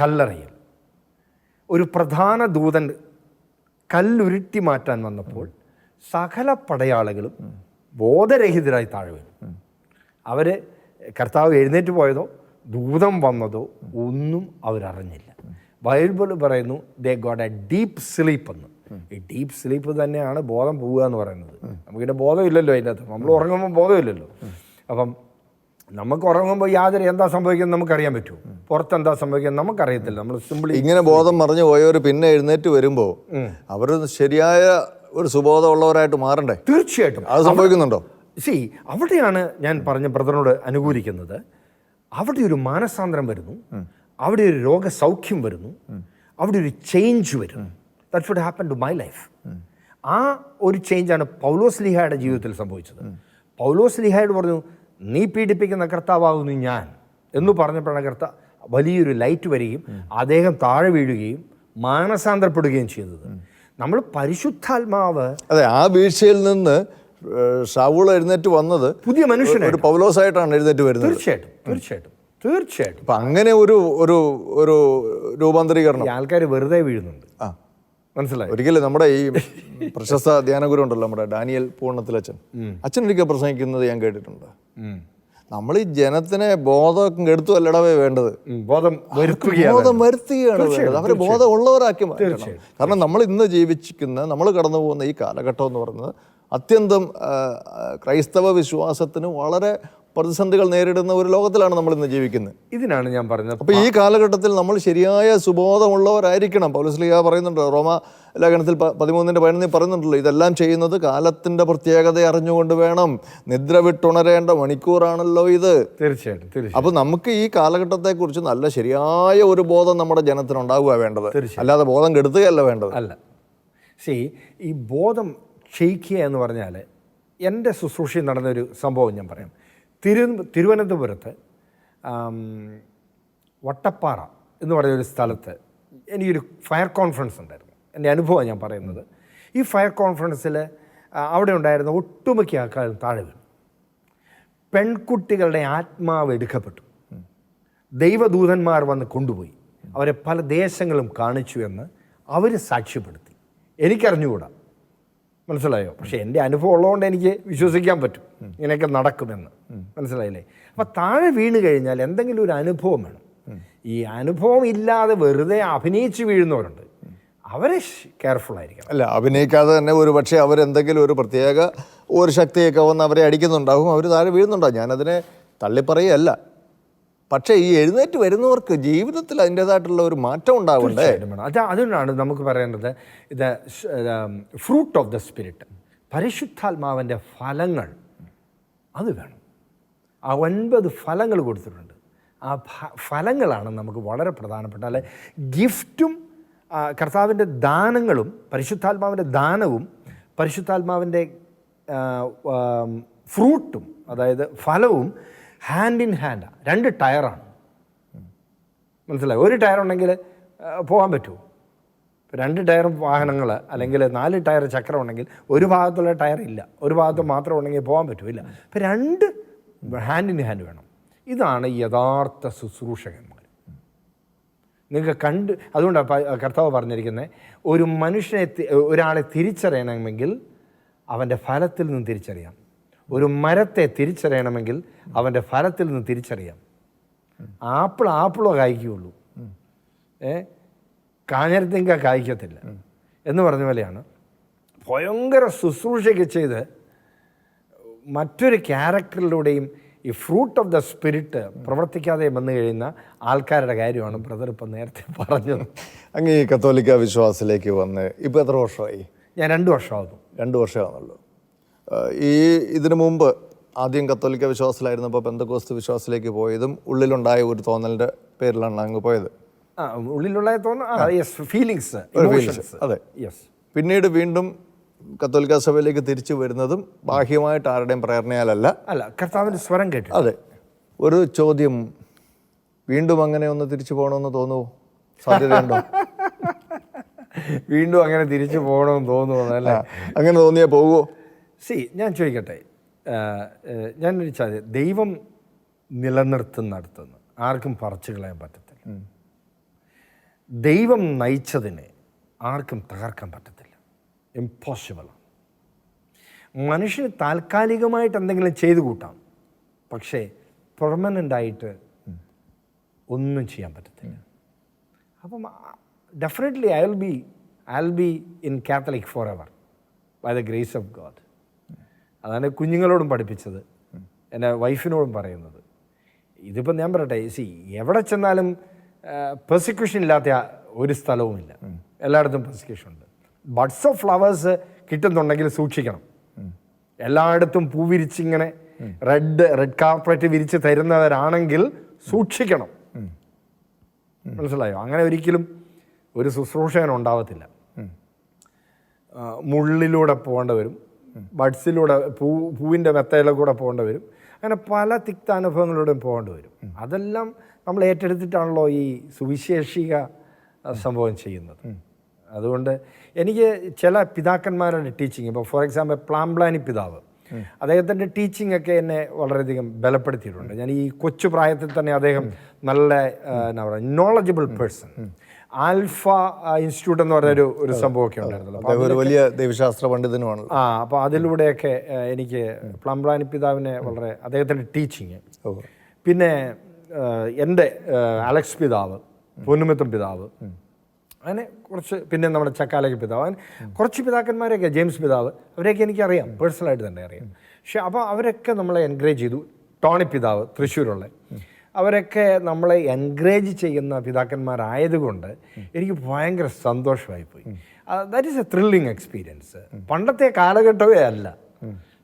കല്ലറയിൽ ഒരു പ്രധാന ദൂതൻ കല്ലുരുട്ടി മാറ്റാൻ വന്നപ്പോൾ സകല പടയാളികളും ബോധരഹിതരായി താഴെ വീണു. അവർ കർത്താവ് എഴുന്നേറ്റ് പോയതോ? ദൂതം വന്നതോ ഒന്നും അവരറിഞ്ഞില്ല. ബൈബിൾ പറയുന്നു they got a deep sleep എന്ന്. ഈ ഡീപ്പ് സ്ലീപ്പ് തന്നെയാണ് ബോധം പോവുക എന്ന് പറയുന്നത്. നമുക്കിന്റെ ബോധമില്ലല്ലോ അതിന്റെ അകത്ത് നമ്മൾ ഉറങ്ങുമ്പോൾ ബോധമില്ലല്ലോ. അപ്പം നമുക്ക് ഉറങ്ങുമ്പോൾ യാതൊരു എന്താ സംഭവിക്കുന്നത് നമുക്കറിയാൻ പറ്റുമോ? പുറത്ത് എന്താ സംഭവിക്കുന്നത് നമുക്കറിയത്തില്ല. നമ്മൾ സിമ്പിളി ഇങ്ങനെ ബോധം മറിഞ്ഞു പോയവർ പിന്നെ എഴുന്നേറ്റ് വരുമ്പോൾ അവർ ശരിയായ ഒരു സുബോധമുള്ളവരായിട്ട് മാറണ്ടേ? തീർച്ചയായിട്ടും. അത് സംഭവിക്കുന്നുണ്ടോ? സി അവിടെയാണ് ഞാൻ പറഞ്ഞ ബ്രദറിനോട് അനുകൂലിക്കുന്നത്. അവിടെ ഒരു മാനസാന്തരം വരുന്നു. അവിടെ ഒരു രോഗസൗഖ്യം വരുന്നു. അവിടെ ഒരു ചേഞ്ച് വരുന്നു. That should happen to my life ആ ഒരു ചേഞ്ചാണ് പൗലോസ് ലിഹായുടെ ജീവിതത്തിൽ സംഭവിച്ചത്. പൗലോസ് ലിഹായോട് പറഞ്ഞു നീ പീഡിപ്പിക്കുന്ന കർത്താവാകുന്നു ഞാൻ. എന്ന് പറഞ്ഞപ്പോഴാണ് കർത്ത വലിയൊരു ലൈറ്റ് വരികയും അദ്ദേഹം താഴെ വീഴുകയും മാനസാന്തരപ്പെടുകയും ചെയ്തത്. നമ്മൾ പരിശുദ്ധാത്മാവ് അതെ ആ വീഴ്ചയിൽ നിന്ന് ഷൗൾ എഴുന്നേറ്റ് വന്നത് പുതിയ മനുഷ്യൻ ഒരു പൗലോസായിട്ടാണ് എഴുന്നേറ്റ് വരുന്നത്. തീർച്ചയായിട്ടും തീർച്ചയായിട്ടും തീർച്ചയായിട്ടും. അപ്പൊ അങ്ങനെ ഒരു ഒരു ഒരു രൂപാന്തരീകരണം. ആൾക്കാർ വെറുതെ വീഴുന്നുണ്ട്. ആ. മനസ്സിലായി? ഒരിക്കലും നമ്മുടെ ഈ പ്രശസ്ത ധ്യാനഗുരു ഉണ്ടല്ലോ നമ്മുടെ ഡാനിയൽ പൂർണത്തിലച്ഛൻ അച്ഛൻ ഒരിക്കൽ പ്രസംഗിക്കുന്നത് ഞാൻ കേട്ടിട്ടുണ്ട്. നമ്മൾ ഈ ജനത്തിനെ ബോധം എടുത്തു അല്ലടവേ വേണ്ടത് ബോധം ബോധം വരുത്തുകയാണ് വേണ്ടത്. അവരെ ബോധം ഉള്ളവരാക്കി മാറ്റണം. കാരണം നമ്മൾ ഇന്ന് ജീവിച്ചിരിക്കുന്ന നമ്മൾ കടന്നു പോകുന്ന ഈ കാലഘട്ടം എന്ന് പറയുന്നത് അത്യന്തം ക്രൈസ്തവ വിശ്വാസത്തിന് വളരെ പ്രതിസന്ധികൾ നേരിടുന്ന ഒരു ലോകത്തിലാണ് നമ്മൾ ഇന്ന് ജീവിക്കുന്നത്. ഇതിനാണ് ഞാൻ പറഞ്ഞത്. അപ്പോൾ ഈ കാലഘട്ടത്തിൽ നമ്മൾ ശരിയായ സുബോധമുള്ളവരായിരിക്കണം. പൗലസ്ലിയ പറയുന്നുണ്ട് റോമ ലേഖനത്തിൽ പതിമൂന്നിന്റെ പതിനൊന്നിൽ പറയുന്നുണ്ടല്ലോ ഇതെല്ലാം ചെയ്യുന്നത് കാലത്തിന്റെ പ്രത്യേകത അറിഞ്ഞുകൊണ്ട് വേണം. നിദ്ര വിട്ടുണരേണ്ട മണിക്കൂറാണല്ലോ ഇത്. തീർച്ചയായിട്ടും തീർച്ചയായും അപ്പോൾ നമുക്ക് ഈ കാലഘട്ടത്തെക്കുറിച്ച് നല്ല ശരിയായ ഒരു ബോധം നമ്മുടെ ജനത്തിനുണ്ടാവുക വേണ്ടത്. അല്ലാതെ ബോധം കെടുത്തുകയല്ല വേണ്ടത്. അല്ല. സി ഈ ബോധം ക്ഷയിക്കുക എന്ന് പറഞ്ഞാൽ എന്റെ ശുശ്രൂഷയിൽ നടന്നൊരു സംഭവം ഞാൻ പറയാം. തിരു തിരുവനന്തപുരത്ത് വട്ടപ്പാറ എന്ന് പറഞ്ഞൊരു സ്ഥലത്ത് എനിക്കൊരു ഫയർ കോൺഫറൻസ് ഉണ്ടായിരുന്നു. എന്റെ അനുഭവമാണ് ഞാൻ പറയുന്നത്. ഈ ഫയർ കോൺഫറൻസിൽ അവിടെ ഉണ്ടായിരുന്ന ഒട്ടുമിക്ക ആൾക്കാരും താഴെ വീണു. പെൺകുട്ടികളുടെ ആത്മാവ് എടുക്കപ്പെട്ടു. ദൈവദൂതന്മാർ വന്ന് കൊണ്ടുപോയി. അവരെ പല ദേശങ്ങളും കാണിച്ചു എന്ന് അവർ സാക്ഷ്യപ്പെടുത്തി. എനിക്കറിഞ്ഞുകൂടാ. മനസ്സിലായോ? പക്ഷെ എന്റെ അനുഭവം ഉള്ളതുകൊണ്ട് എനിക്ക് വിശ്വസിക്കാൻ പറ്റും. ഇങ്ങനെയൊക്കെ നടക്കുമെന്ന്. മനസ്സിലായില്ലേ? അപ്പം താഴെ വീണ് കഴിഞ്ഞാൽ എന്തെങ്കിലും ഒരു അനുഭവം വേണം. ഈ അനുഭവം ഇല്ലാതെ വെറുതെ അഭിനയിച്ച് വീഴുന്നവരുണ്ട്. അവരെ കെയർഫുൾ ആയിരിക്കണം. അല്ല അഭിനയിക്കാതെ തന്നെ ഒരു പക്ഷേ അവരെന്തെങ്കിലും ഒരു പ്രത്യേക ഒരു ശക്തിയൊക്കെ വന്ന് അവരെ അടിക്കുന്നുണ്ടാകും അവർ താഴെ വീഴുന്നുണ്ടാകും ഞാനതിനെ തള്ളിപ്പറയല്ല പക്ഷേ ഈ എഴുന്നേറ്റ് വരുന്നവർക്ക് ജീവിതത്തിൽ അതിന്റെതായിട്ടുള്ള ഒരു മാറ്റം ഉണ്ടാവണ്ടേ? അത് അതുകൊണ്ടാണ് നമുക്ക് പറയേണ്ടത്. ഇത് ഫ്രൂട്ട് ഓഫ് ദ സ്പിരിറ്റ് പരിശുദ്ധാത്മാവിന്റെ ഫലങ്ങൾ അത് വേണം. ആ ഒൻപത് ഫലങ്ങൾ കൊടുത്തിട്ടുണ്ട്. ആ ഫലങ്ങളാണ് നമുക്ക് വളരെ പ്രധാനപ്പെട്ട അല്ലെ ഗിഫ്റ്റും കർത്താവിന്റെ ദാനങ്ങളും പരിശുദ്ധാത്മാവിന്റെ ദാനവും പരിശുദ്ധാത്മാവിന്റെ ഫ്രൂട്ടും അതായത് ഫലവും ഹാൻഡ് ഇൻ ഹാൻഡാണ് രണ്ട് ടയറാണ്. മനസ്സിലായി? ഒരു ടയർ ഉണ്ടെങ്കിൽ പോകാൻ പറ്റുമോ? രണ്ട് ടയർ വാഹനങ്ങൾ അല്ലെങ്കിൽ നാല് ടയർ ചക്രം ഉണ്ടെങ്കിൽ ഒരു ഭാഗത്തുള്ള ടയർ ഇല്ല. ഒരു ഭാഗത്ത് മാത്രം ഉണ്ടെങ്കിൽ പോകാൻ പറ്റുമില്ല ഇപ്പം രണ്ട് ഹാൻഡ് ഇൻ ഹാൻഡ് വേണം. ഇതാണ് യഥാർത്ഥ ശുശ്രൂഷകന്മാർ. നിങ്ങൾക്ക് കണ്ട് അതുകൊണ്ടാണ് കർത്താവ് പറഞ്ഞിരിക്കുന്നത് ഒരു മനുഷ്യനെ ഒരാളെ തിരിച്ചറിയണമെങ്കിൽ അവന്റെ ഫലത്തിൽ നിന്ന് തിരിച്ചറിയാം ഒരു മരത്തെ തിരിച്ചറിയണമെങ്കിൽ അവന്റെ ഫലത്തിൽ നിന്ന് തിരിച്ചറിയാം. ആപ്പിൾ ആപ്പിളോ കായ്ക്കുകയുള്ളൂ. ഏ? കാഞ്ഞരത്തിങ്ക കായ്ക്കത്തില്ല. എന്ന് പറഞ്ഞ പോലെയാണ്. ഭയങ്കര ശുശ്രൂഷയൊക്കെ ചെയ്ത് മറ്റൊരു ക്യാരക്ടറിലൂടെയും ഈ ഫ്രൂട്ട് ഓഫ് ദ സ്പിരിറ്റ് പ്രവർത്തിക്കാതെ വന്നു കഴിയുന്ന ആൾക്കാരുടെ കാര്യമാണ് ബ്രദർ ഇപ്പം നേരത്തെ പറഞ്ഞത്. അങ്ങ് ഈ കത്തോലിക്ക വിശ്വാസത്തിലേക്ക് വന്ന് ഇപ്പോൾ എത്ര വർഷമായി? ഞാൻ രണ്ട് വർഷമാകും രണ്ട് ആഹ് ഈ ഇതിനു മുമ്പ് ആദ്യം കത്തോലിക്ക വിശ്വാസത്തിലായിരുന്നപ്പോൾ പെന്തക്കോസ്ത് വിശ്വാസത്തിലേക്ക് പോയതും ഉള്ളിലുണ്ടായ ഒരു തോന്നലിന്റെ പേരിലാണ് അങ്ങ് പോയത്. ഉള്ളിലുള്ള ഫീലിങ്സ് അതെ. യെസ് പിന്നീട് വീണ്ടും കത്തോലിക്ക സഭയിലേക്ക് തിരിച്ചു വരുന്നതും ബാഹ്യമായിട്ട് ആരുടെയും പ്രേരണയാലല്ല. അല്ല കർത്താവിന്റെ സ്വരം കേട്ടു. അതെ. ഒരു ചോദ്യം വീണ്ടും അങ്ങനെ ഒന്ന് തിരിച്ചു പോകണമെന്ന് തോന്നുമോ സാധ്യതയുണ്ടോ? വീണ്ടും അങ്ങനെ തിരിച്ചു പോകണമെന്ന് തോന്നുന്നു അല്ലേ അങ്ങനെ തോന്നിയാൽ പോകുമോ സി ഞാൻ ചോദിക്കട്ടെ. ഞാനൊരു ചോദ്യം ദൈവം നിലനിർത്തുന്നിടത്തുനിന്ന് ആർക്കും പറിച്ചു കളയാൻ പറ്റത്തില്ല. ദൈവം നയിച്ചതിനെ ആർക്കും തകർക്കാൻ പറ്റത്തില്ല. ഇമ്പോസിബിളാണ് മനുഷ്യന് താൽക്കാലികമായിട്ട് എന്തെങ്കിലും ചെയ്തു കൂട്ടാം. പക്ഷേ പെർമനന്റ് ആയിട്ട് ഒന്നും ചെയ്യാൻ പറ്റത്തില്ല. അപ്പം definitely I will be I will be in Catholic for ever by the grace of God അതാണ് കുഞ്ഞുങ്ങളോടും പഠിപ്പിച്ചത്. എന്റെ വൈഫിനോടും പറയുന്നത്. ഇതിപ്പോൾ ഞാൻ പറയട്ടെ സി എവിടെ ചെന്നാലും പെർസിക്യൂഷൻ ഇല്ലാത്ത ഒരു സ്ഥലവുമില്ല. എല്ലായിടത്തും പെർസിക്യൂഷൻ ഉണ്ട്. ബഡ്സ് ഓഫ് ഫ്ലവേഴ്സ് കിട്ടുന്നുണ്ടെങ്കിൽ സൂക്ഷിക്കണം. എല്ലായിടത്തും പൂ വിരിച്ചിങ്ങനെ റെഡ് റെഡ് കാർപ്പറ്റ് വിരിച്ച് തരുന്നവരാണെങ്കിൽ സൂക്ഷിക്കണം. മനസ്സിലായോ? അങ്ങനെ ഒരിക്കലും ഒരു ശുശ്രൂഷകൻ ഉണ്ടാവത്തില്ല മുള്ളിലൂടെ പോകേണ്ടി വരും. ബഡ്സിലൂടെ പൂ പൂവിന്റെ മെത്തയിലെ കൂടെ പോകേണ്ടി വരും. അങ്ങനെ പല തിക്ത അനുഭവങ്ങളിലൂടെയും പോകേണ്ടി വരും. അതെല്ലാം നമ്മൾ ഏറ്റെടുത്തിട്ടാണല്ലോ ഈ സുവിശേഷിക സംഭവം ചെയ്യുന്നത്. അതുകൊണ്ട് എനിക്ക് ചില പിതാക്കന്മാരുടെ ടീച്ചിങ്. ഇപ്പോൾ ഫോർ എക്സാമ്പിൾ പ്ലാംബ്ലാനി പിതാവ്. അദ്ദേഹത്തിന്റെ ടീച്ചിങ് ഒക്കെ എന്നെ വളരെയധികം ബലപ്പെടുത്തിയിട്ടുണ്ട്. ഞാൻ ഈ കൊച്ചു പ്രായത്തിൽ തന്നെ അദ്ദേഹം നല്ല എന്താ എന്നാ പറയുക നോളജബിൾ പേഴ്സൺ ആൽഫ ഇൻസ്റ്റിറ്റ്യൂട്ട് എന്ന് പറഞ്ഞൊരു ഒരു സംഭവമൊക്കെ അദ്ദേഹം ഒരു വലിയ ദൈവശാസ്ത്ര പണ്ഡിതനുമാണ് ആ അപ്പോൾ അതിലൂടെയൊക്കെ എനിക്ക് പ്ലംബ്ലാനി പിതാവിനെ വളരെ അദ്ദേഹത്തിന്റെ ടീച്ചിങ്. പിന്നെ എന്റെ അലക്സ് പിതാവ് പൊന്നുമിത്തം പിതാവ് അങ്ങനെ കുറച്ച് പിന്നെ നമ്മുടെ ചക്കാലയ്ക്ക് പിതാവ് അങ്ങനെ കുറച്ച് പിതാക്കന്മാരെയൊക്കെ ജെയിംസ് പിതാവ് അവരെയൊക്കെ എനിക്കറിയാം പേഴ്സണലായിട്ട് തന്നെ അറിയാം. പക്ഷെ അപ്പോൾ അവരൊക്കെ നമ്മളെ എൻകറേജ് ചെയ്തു. ടോണി പിതാവ് തൃശ്ശൂരുള്ള. അവരൊക്കെ നമ്മളെ എൻകറേജ് ചെയ്യുന്ന പിതാക്കന്മാരായതുകൊണ്ട് എനിക്ക് ഭയങ്കര സന്തോഷമായിപ്പോയി. That is a thrilling experience പണ്ടത്തെ കാലഘട്ടമേ അല്ല.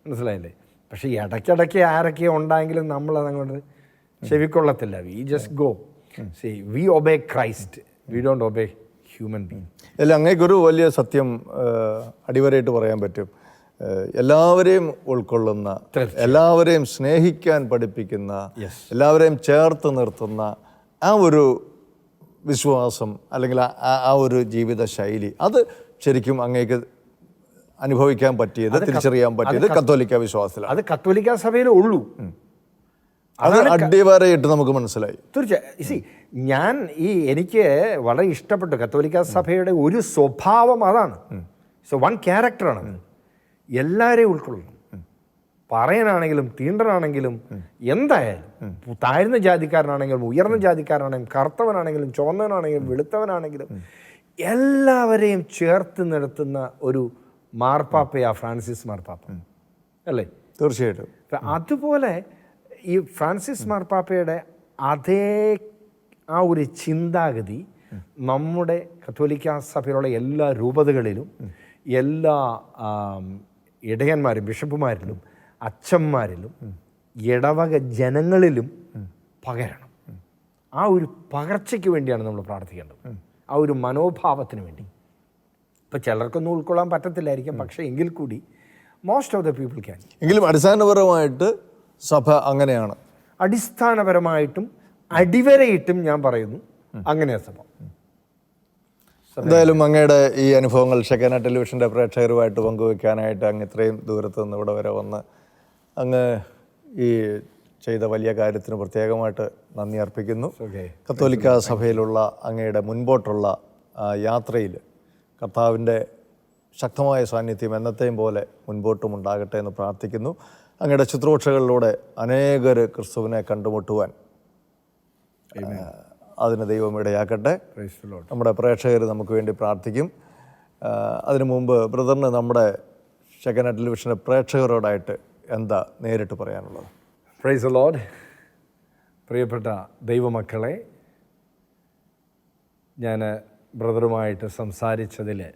മനസ്സിലായില്ലേ? പക്ഷേ ഇടയ്ക്കിടയ്ക്ക് ആരൊക്കെ ഉണ്ടായെങ്കിലും നമ്മളത് അങ്ങോട്ട് ചെവിക്കൊള്ളത്തില്ല. We just go see we obey Christ we don't obey human being അല്ല അങ്ങേക്കൊരു വലിയ സത്യം അടിവരായിട്ട് പറയാൻ പറ്റും. എല്ലാവരെയും ഉൾക്കൊള്ളുന്ന എല്ലാവരെയും സ്നേഹിക്കാൻ പഠിപ്പിക്കുന്ന എല്ലാവരെയും ചേർത്ത് നിർത്തുന്ന ആ ഒരു വിശ്വാസം അല്ലെങ്കിൽ ആ- ഒരു ജീവിത ശൈലി അത് ശരിക്കും അങ്ങേക്ക് അനുഭവിക്കാൻ പറ്റിയത് തിരിച്ചറിയാൻ പറ്റിയത് കത്തോലിക്ക വിശ്വാസത്തിലാണ്. അത് കത്തോലിക്ക സഭയിലേ ഉള്ളൂ. അത് അടിവരയിട്ട് നമുക്ക് മനസ്സിലായി. തീർച്ചയായും ഞാൻ ഈ എനിക്ക് വളരെ ഇഷ്ടപ്പെട്ടു കത്തോലിക്ക സഭയുടെ ഒരു സ്വഭാവം അതാണ്. സോ വൺ ക്യാരക്ടറാണ് എല്ലാവരെയും ഉൾക്കൊള്ളണം പറയനാണെങ്കിലും തീണ്ടനാണെങ്കിലും എന്തായാലും താഴ്ന്ന ജാതിക്കാരനാണെങ്കിലും ഉയർന്ന ജാതിക്കാരനാണെങ്കിലും കറുത്തവനാണെങ്കിലും ചുവന്നവനാണെങ്കിലും വെളുത്തവനാണെങ്കിലും എല്ലാവരെയും ചേർത്ത് നിർത്തുന്ന ഒരു മാർപ്പാപ്പയാ ഫ്രാൻസിസ് മാർപ്പാപ്പ. അല്ലേ? തീർച്ചയായിട്ടും. അതുപോലെ ഈ ഫ്രാൻസിസ് മാർപ്പാപ്പയുടെ അതേ ആ ഒരു ചിന്താഗതി നമ്മുടെ കത്തോലിക്ക സഭയിലുള്ള എല്ലാ രൂപതകളിലും എല്ലാ ഇടയന്മാരും ബിഷപ്പുമാരിലും അച്ഛന്മാരിലും ഇടവക ജനങ്ങളിലും പകരണം. ആ ഒരു പകർച്ചയ്ക്ക് വേണ്ടിയാണ് നമ്മൾ പ്രാർത്ഥിക്കേണ്ടത്. ആ ഒരു മനോഭാവത്തിന് വേണ്ടി. ഇപ്പം ചിലർക്കൊന്നും ഉൾക്കൊള്ളാൻ പറ്റത്തില്ലായിരിക്കും പക്ഷേ എങ്കിൽ കൂടി most of the people can എങ്കിലും അടിസ്ഥാനപരമായിട്ട് സഭ അങ്ങനെയാണ്. അടിസ്ഥാനപരമായിട്ടും അടിവരയിട്ടും ഞാൻ പറയുന്നു അങ്ങനെയാണ് സഭ. എന്തായാലും അങ്ങയുടെ ഈ അനുഭവങ്ങൾ ഷെക്കന ടെലിവിഷന്റെ പ്രേക്ഷകരുമായിട്ട് പങ്കുവെക്കാനായിട്ട് അങ്ങ് ഇത്രയും ദൂരത്ത് നിന്ന് ഇവിടെ വരെ വന്ന് അങ്ങ് ഈ ചെയ്ത വലിയ കാര്യത്തിന് പ്രത്യേകമായിട്ട് നന്ദി അർപ്പിക്കുന്നു. കത്തോലിക്ക സഭയിലുള്ള അങ്ങയുടെ മുൻപോട്ടുള്ള യാത്രയിൽ കർത്താവിന്റെ ശക്തമായ സാന്നിധ്യം എന്നത്തെയും പോലെ മുൻപോട്ടും ഉണ്ടാകട്ടെ എന്ന് പ്രാർത്ഥിക്കുന്നു. അങ്ങയുടെ ശുശ്രൂഷകളിലൂടെ അനേകർ ക്രിസ്തുവിനെ കണ്ടുമുട്ടുവാൻ അതിന് ദൈവം ഇടയാക്കട്ടെ. Praise the Lord. നമ്മുടെ പ്രേക്ഷകർ നമുക്ക് വേണ്ടി പ്രാർത്ഥിക്കും. അതിനു മുമ്പ് ബ്രദറിന് നമ്മുടെ ഷെക്കന ടെലിവിഷന്റെ പ്രേക്ഷകരോടായിട്ട് എന്താ നേരിട്ട് പറയാനുള്ളത്? പ്രൈസ് the ലോഡ് പ്രിയപ്പെട്ട ദൈവമക്കളെ ഞാൻ ബ്രദറുമായിട്ട് സംസാരിച്ചതിൽ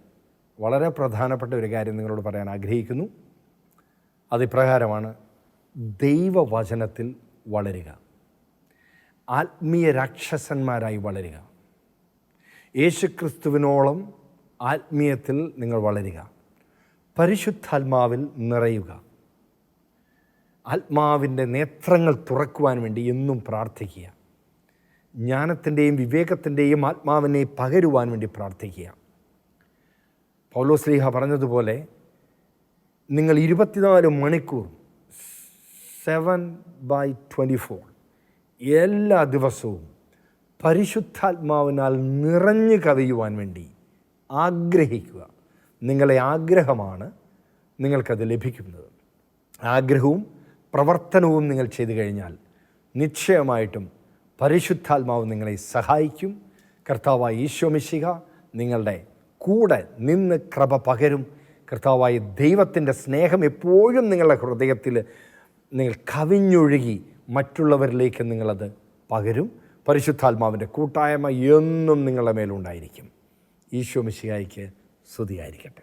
വളരെ പ്രധാനപ്പെട്ട ഒരു കാര്യം നിങ്ങളോട് പറയാൻ ആഗ്രഹിക്കുന്നു. അതിപ്രകാരമാണ് ദൈവവചനത്തിൽ വളരുക. ആത്മീയ രാക്ഷസന്മാരായി വളരുക. യേശുക്രിസ്തുവിനോളം ആത്മീയത്തിൽ നിങ്ങൾ വളരുക. പരിശുദ്ധാത്മാവിൽ നിറയുക. ആത്മാവിന്റെ നേത്രങ്ങൾ തുറക്കുവാൻ വേണ്ടി എന്നും പ്രാർത്ഥിക്കുക. ജ്ഞാനത്തിന്റെയും വിവേകത്തിന്റെയും ആത്മാവിനെ പകരുവാൻ വേണ്ടി പ്രാർത്ഥിക്കുക. പൗലോസ്ലീഹ പറഞ്ഞതുപോലെ നിങ്ങൾ ഇരുപത്തിനാല് മണിക്കൂർ സെവൻ ബൈ ട്വന്റി ഫോർ എല്ലാ ദിവസവും പരിശുദ്ധാത്മാവിനാൽ നിറഞ്ഞു കവിയുവാൻ വേണ്ടി ആഗ്രഹിക്കുക. നിങ്ങളെ ആഗ്രഹമാണ് നിങ്ങൾക്കത് ലഭിക്കുന്നത്. ആഗ്രഹവും പ്രവർത്തനവും നിങ്ങൾ ചെയ്തു കഴിഞ്ഞാൽ നിശ്ചയമായിട്ടും പരിശുദ്ധാത്മാവ് നിങ്ങളെ സഹായിക്കും. കർത്താവായ ഈശോമിശിക നിങ്ങളുടെ കൂടെ നിന്ന് കൃപ പകരും. കർത്താവായ ദൈവത്തിന്റെ സ്നേഹം എപ്പോഴും നിങ്ങളുടെ ഹൃദയത്തിൽ നിങ്ങൾ കവിഞ്ഞൊഴുകി മറ്റുള്ളവരിലേക്ക് നിങ്ങളത് പകരും. പരിശുദ്ധാത്മാവിന്റെ കൂട്ടായ്മ എന്നും നിങ്ങളുടെ മേലുണ്ടായിരിക്കും. ഈശോ മിശിയായിക്ക് സ്തുതിയായിരിക്കട്ടെ.